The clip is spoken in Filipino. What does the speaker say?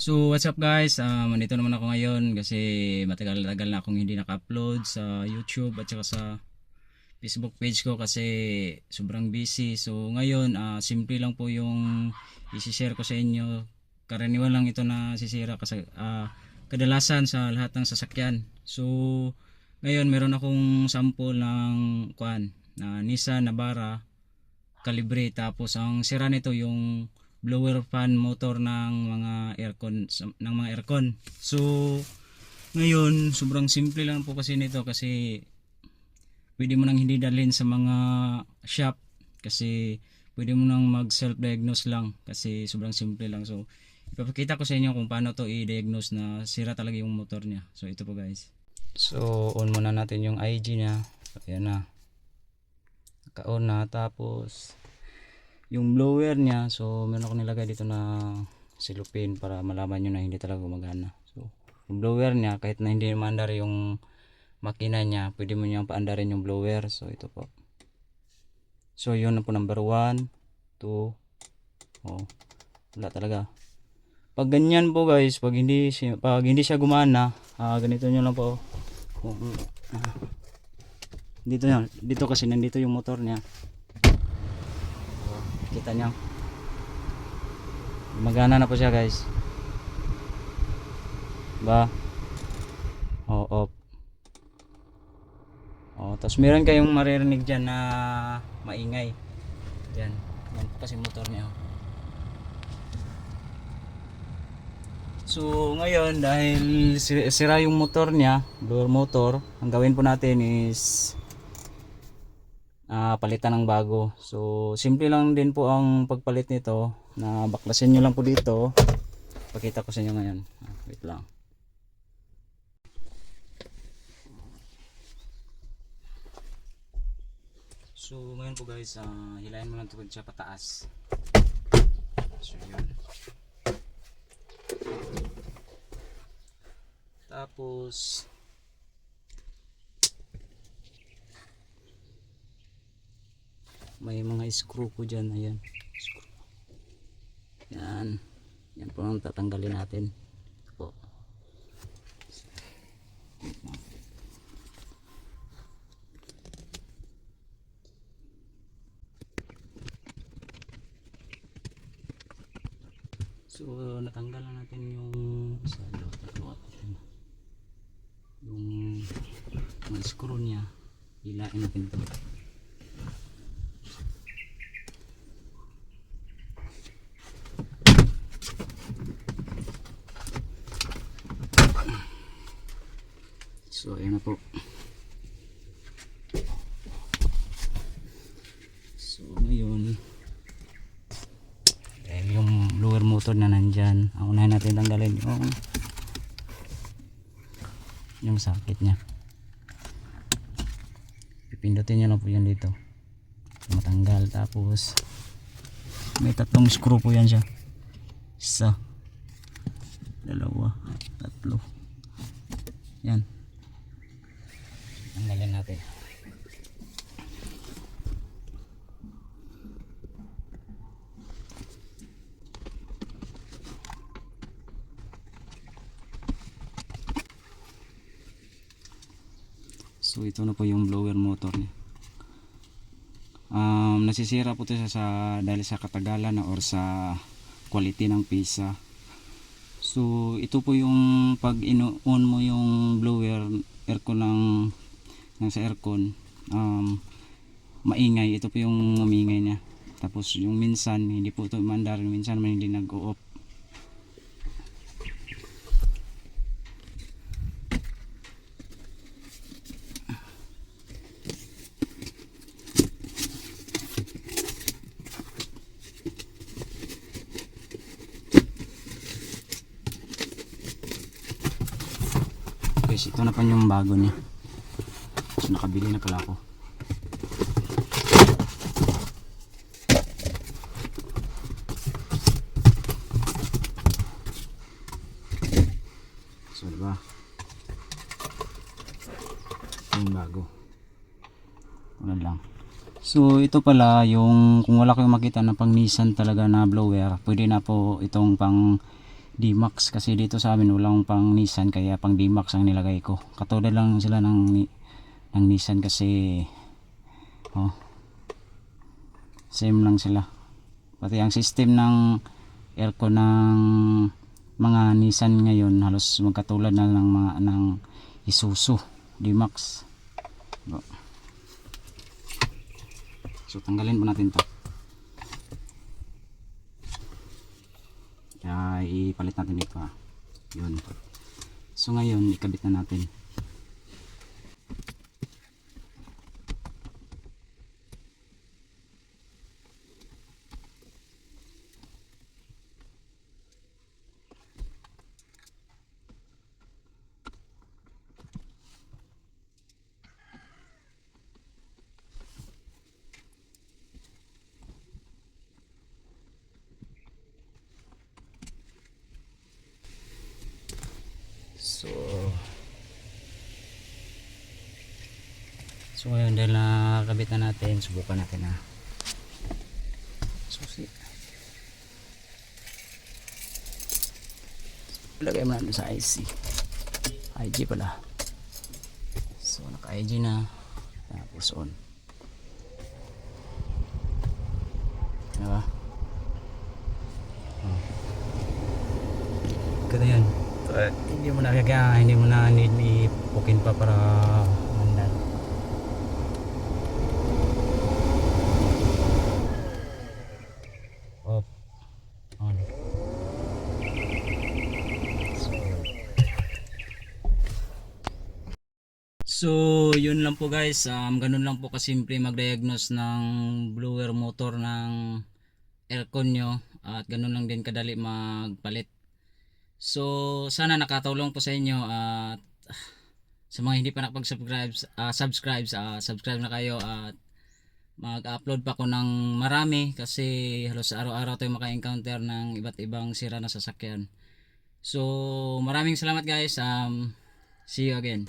So what's up guys, um, nandito naman ako ngayon kasi matagal-tagal na akong hindi naka-upload sa YouTube at saka sa Facebook page ko kasi sobrang busy. So ngayon, ah, simple lang po yung isi-share ko sa inyo. Karaniwan lang ito na sisira kasi ah, kadalasan sa lahat ng sasakyan. So ngayon meron akong sample ng kuan na Nissan Navara Calibre tapos ang sira nito yung blower fan motor ng mga aircon ng mga aircon. So ngayon sobrang simple lang po kasi nito kasi pwede mo nang hindi dalhin sa mga shop kasi pwede mo nang mag self diagnose lang kasi sobrang simple lang. So ipapakita ko sa inyo kung paano to i-diagnose na sira talaga yung motor niya. So ito po guys. So on muna natin yung IG niya. So, ayan na. Naka-on na tapos yung blower niya so meron ako nilagay dito na silupin para malaman nyo na hindi talaga gumagana. So yung blower niya kahit na hindi maandar yung makina niya pwede mo niyang paandarin yung blower. So ito po. So yun na po number 1 2 oh wala talaga. Pag ganyan po guys pag hindi pag hindi siya gumana ah, ganito nyo lang po. Oh, ah. dito yan dito kasi nandito yung motor niya kita nyo magana na po siya guys. Ba? Oh off oh tapos meron kayong maririnig dyan na maingay. Yan yan po kasi motor niya oh. so ngayon dahil si- sira yung motor niya blower motor ang gawin po natin is ah, palitan ng bago. So, simple lang din po ang pagpalit nito na baklasin nyo lang po dito. Pakita ko sa inyo ngayon. Ah, wait lang. So, ngayon po guys, ah, hilahin mo lang ito siya pataas. So, yun. Tapos, may mga screw po dyan ayan. Screw. yan. Yan po ang tatanggalin natin. Ito po. So natanggal na natin yung sa yung mga screw niya hilain natin to So, ayan po. So, ngayon, dahil yung blower motor na nandyan, ang unahin natin tanggalin yung yung sakit niya. Pipindutin nyo lang po yan dito. Matanggal. Tapos, may tatlong screw po yan siya. Isa, dalawa, tatlo. Yan. Tanggalin natin. So ito na po yung blower motor niya. Um, nasisira po ito siya sa dahil sa katagalan na or sa quality ng pisa. So ito po yung pag ino-on mo yung blower aircon ng ng sa aircon um, maingay. Ito po yung umingay niya. Tapos yung minsan hindi po ito mandar minsan man hindi nag-o-off guys ito na pa yung bago niya nakabili na pala ako. So diba yung bago. Wala lang. So ito pala yung kung wala kayong makita na pang Nissan talaga na blower, pwede na po itong pang D-Max kasi dito sa amin walang pang Nissan kaya pang D-Max ang nilagay ko. Katulad lang sila ng, ni- ng Nissan kasi oh, same lang sila. Pati ang system ng aircon ng mga Nissan ngayon halos magkatulad na ng mga ng Isuzu D-Max. So tanggalin po natin to. Kaya ipalit natin dito ha. Yun. So ngayon ikabit na natin. So So ngayon dahil nakakabit na natin, subukan natin ha. Susi. Lagay mo natin sa IC. IG pala. So naka-IG na. Tapos on. Diba? Oh. Ganda yan. Hindi mo na kaya hindi mo na need ipukin pa para mandan. Off. On. So, So, yun lang po guys. Um, ganun lang po kasimple mag-diagnose ng blower motor ng aircon nyo. At ganun lang din kadali magpalit. So, sana nakatulong po sa inyo at sa mga hindi pa nakapag-subscribe, ah, subscribe, ah, subscribe na kayo at mag-upload pa ko ng marami kasi halos araw-araw tayo maka-encounter ng iba't ibang sira na sasakyan. So, maraming salamat guys. Um, see you again.